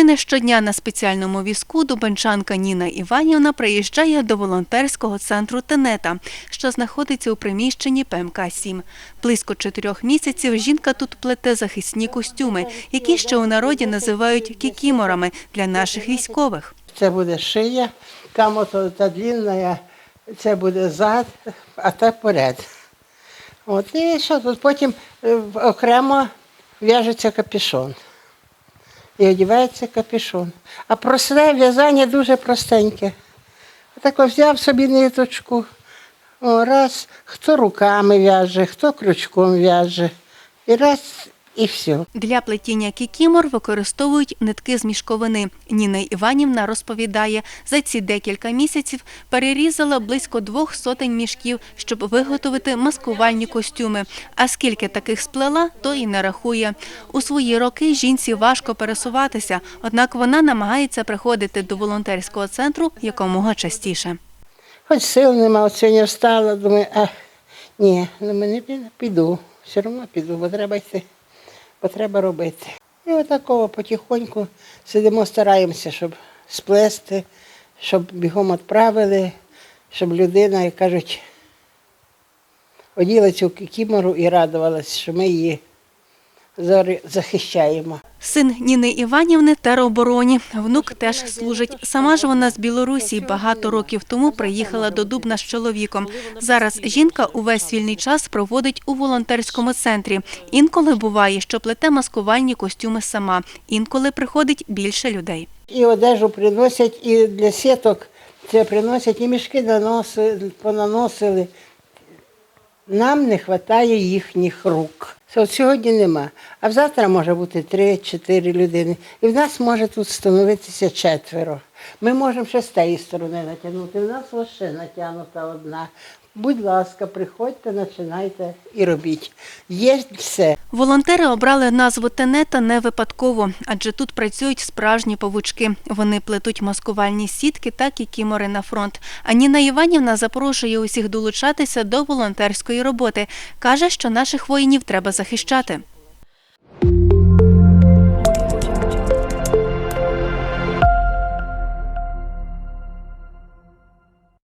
не щодня на спеціальному візку дубенчанка Ніна Іванівна приїжджає до волонтерського центру Тенета, що знаходиться у приміщенні ПМК-7. Близько чотирьох місяців жінка тут плете захисні костюми, які ще у народі називають кікіморами для наших військових. Це буде шия, там ото та длінна, це буде зад, а та перед. От і що тут потім е, окремо в'яжеться капюшон. І одягається капюшон. А просте в'язання дуже простеньке. Отако взяв собі ниточку. О, раз, хто руками в'яже, хто крючком в'яже. І раз, і все. Для плетіння кікімор використовують нитки з мішковини. Ніна Іванівна розповідає, за ці декілька місяців перерізала близько двох сотень мішків, щоб виготовити маскувальні костюми. А скільки таких сплела, то і не рахує. У свої роки жінці важко пересуватися, однак вона намагається приходити до волонтерського центру якомога частіше. Хоч сил нема, от сьогодні встала, думаю, а ні, ну мене піду, все одно піду, бо треба йти, бо треба робити. І отакого потихоньку сидимо, стараємося, щоб сплести, щоб бігом відправили, щоб людина, як кажуть, оділа цю кімору і радувалась, що ми її захищаємо. Син Ніни Іванівни теробороні. Внук теж служить. Сама ж вона з Білорусі багато років тому приїхала до Дубна з чоловіком. Зараз жінка увесь вільний час проводить у волонтерському центрі. Інколи буває, що плете маскувальні костюми сама. Інколи приходить більше людей. І одежу приносять, і для сіток це приносять, і мішки наноси, понаносили. Нам не вистачає їхніх рук. От сьогодні нема. А завтра може бути три-чотири людини. І в нас може тут становитися четверо. Ми можемо ще з тієї сторони натягнути. В нас лише натягнута одна. Будь ласка, приходьте, починайте і робіть. Є все. Волонтери обрали назву Тенета не випадково, адже тут працюють справжні павучки. Вони плетуть маскувальні сітки та кікімори на фронт. А Ніна Іванівна запрошує усіх долучатися до волонтерської роботи. Каже, що наших воїнів треба захищати.